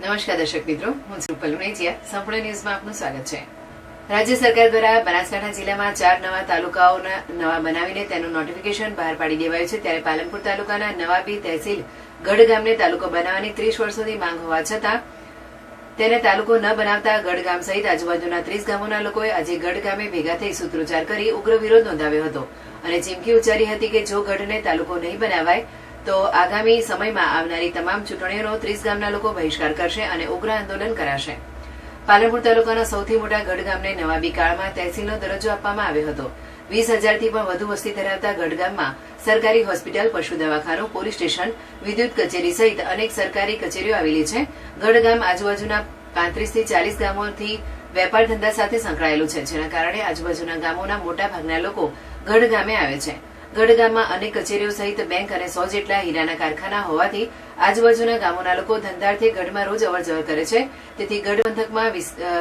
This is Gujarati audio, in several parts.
નમસ્કાર દર્શક મિત્રો, હું રૂપલ લુણેજિયા સંપૂર્ણ ન્યૂઝમાં આપનું સ્વાગત છે. રાજ્ય સરકાર દ્વારા બનાસકાંઠા જિલ્લામાં ચાર નવા તાલુકાઓના નવા બનાવીને તેનું નોટિફિકેશન બહાર પાડી દેવાયું છે. ત્યારે પાલનપુર તાલુકાના નવાબી તહેસીલ ગઢ ગામને તાલુકો બનાવવાની ત્રીસ વર્ષોથી માંગ હોવા છતાં તેને તાલુકો ન બનાવતા ગઢ ગામ સહિત આજુબાજુના ત્રીસ ગામોના લોકોએ આજે ગઢ ગામે ભેગા થઈ સૂત્રોચ્ચાર કરી ઉગ્ર વિરોધ નોંધાવ્યો હતો. અને ચીમકી ઉચ્ચારી હતી કે જો ગઢને તાલુકો નહીં બનાવાય તો આગામી સમયમાં આવનારી તમામ ચૂંટણીઓનો ત્રીસ ગામના લોકો બહિષ્કાર કરશે અને ઉગ્ર આંદોલન કરાશે. પાલનપુર તાલુકાના સૌથી મોટા ગઢ ગામને નવાબી કાળમાં તહેસીલનો દરજ્જો આપવામાં આવ્યો હતો. વીસ હજારથી પણ વધુ વસ્તી ધરાવતા ગઢગામમાં સરકારી હોસ્પિટલ, પશુ દવાખાનું, પોલીસ સ્ટેશન, વિદ્યુત કચેરી સહિત અનેક સરકારી કચેરીઓ આવેલી છે. ગઢગામ આજુબાજુના પાંત્રીસથી ચાલીસ ગામોથી વેપાર ધંધા સાથે સંકળાયેલું છે, જેના કારણે આજુબાજુના ગામોના મોટા ભાગના લોકો ગઢ ગામે આવે છે. ગઢ ગામમાં અનેક કચેરીઓ સહિત બેંક અને સો જેટલા હીરાના કારખાના હોવાથી આજુબાજુના ગામોના લોકો ધંધાર્થે ગઢમાં રોજ અવરજવર કરે છે. તેથી ગઢ પંથકમાં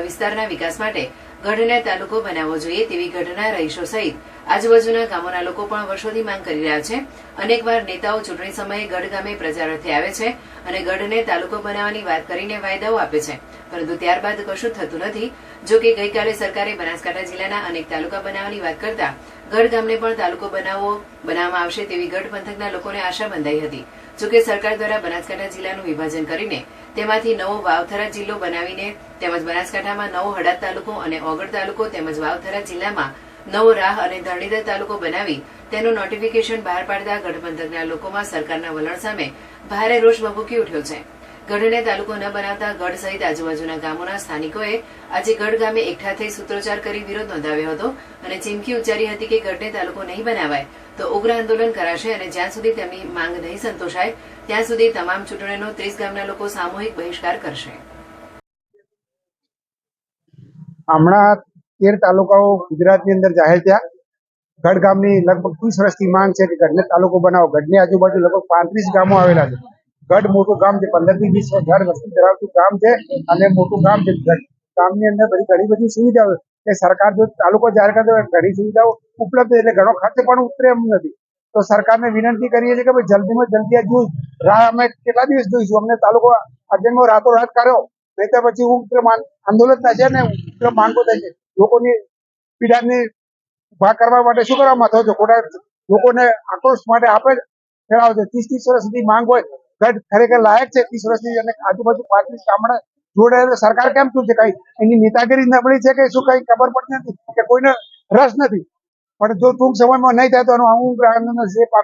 વિસ્તારના વિકાસ માટે ગઢને તાલુકો બનાવવો જોઈએ તેવી ગઢના રહીશો સહિત આજુબાજુના ગામોના લોકો પણ વર્ષોથી માંગ કરી રહ્યા છે. અનેકવાર નેતાઓ ચૂંટણી સમયે ગઢ ગામે પ્રચારાર્થે આવે છે અને ગઢને તાલુકો બનાવવાની વાત કરીને વાયદાઓ આપે છે. પરંતુ ત્યારબાદ કશું થતું નથી. જો કે ગઈકાલે સરકારે બનાસકાંઠા જિલ્લાના અનેક તાલુકા બનાવવાની વાત કરતા ગઢ ગામને પણ તાલુકો બનાવવો બનાવવામાં આવશે તેવી ગઢ પંથકના લોકોને આશા બંધાઈ હતી. જોકે સરકાર દ્વારા બનાસકાંઠા જિલ્લાનું વિભાજન કરીને તેમાંથી નવો વાવથરા જિલ્લો બનાવીને તેમજ બનાસકાંઠામાં નવો હડાદ તાલુકો અને ઓગળ તાલુકો તેમજ વાવથરા જિલ્લામાં નવો રાહ અને ધરણીધર તાલુકો બનાવી તેનું નોટિફિકેશન બહાર પાડતા ગઢ પંથકના લોકોમાં સરકારના વલણ સામે ભારે રોષ ભભૂકી ઉઠ્યો છે. ગઢને તાલુકો ન બનાવતા ગઢ સહિત આજુબાજુના ગામોના સ્થાનિકોએ આજે ગઢ ગામે એકઠા થઈ સૂત્રોચ્ચાર કરી વિરોધ નોંધાવ્યો હતો અને ચીમકી ઉચ્ચારી હતી કે ગઢને તાલુકો નહીં બનાવાય તો ઉગ્ર આંદોલન કરાશે અને જ્યાં સુધી તેમની માંગ નહીં સંતોષાય, ત્યાં સુધી તમામ ચૂંટણીનો ત્રીસ ગામના લોકો સામૂહિક બહિષ્કાર કરશે. હમણાં તેર તાલુકાઓ ગુજરાતની અંદર જાહેર થયા. ગઢ ગામની લગભગ ત્રીસ વર્ષથી માંગ છે કે ગઢને તાલુકો બનાવો. ગઢની આજુબાજુ લગભગ પાંત્રીસ ગામો આવેલા છે. ગઢ મોટું ગામ છે પંદરથી વીસ હજાર વસ્તી ધરાવતું ગામ છે અને મોટું ગામ છે ગામની અંદર બધી ઘણી બધી સુવિધાઓ એ સરકાર જો તાલુકો જાહેર કરે ઘણી સુવિધાઓ ઉપલબ્ધ એટલે ઘણો ખર્ચ પણ ઉતરે એમ નથી. તો સરકારને વિનંતી કરીએ છીએ કે ભાઈ જલ્દીમાં જલ્દી આ જોઈ. રાહ અમે કેટલા દિવસ જોઈશું? અમને તાલુકો અર્જન્ટમાં રાતો રાત કર્યો. નહીં તો પછી ઉગ્ર આંદોલન થશે ને ઉગ્ર માંગો થશે લોકોની પીડાની ઊભા કરવા માટે શું કરવામાં થયો છો? ખોટા લોકોને આક્રોશ માટે આપે ફેરાવે છે. ત્રીસ ત્રીસ વર્ષ સુધી માંગ હોય ગઢ ખરેખર લાયક છે ત્રીસ વર્ષની અને આજુબાજુ પાંત્રીસ ગામડા જોડે સરકાર કેમ શું છે? કઈ એની નેતાગીરી નબળી છે કે શું કઈ ખબર પડતી નથી કે કોઈને રસ નથી. પણ જો ટૂંક સમયમાં નહીં થાય તો આનું હું પાક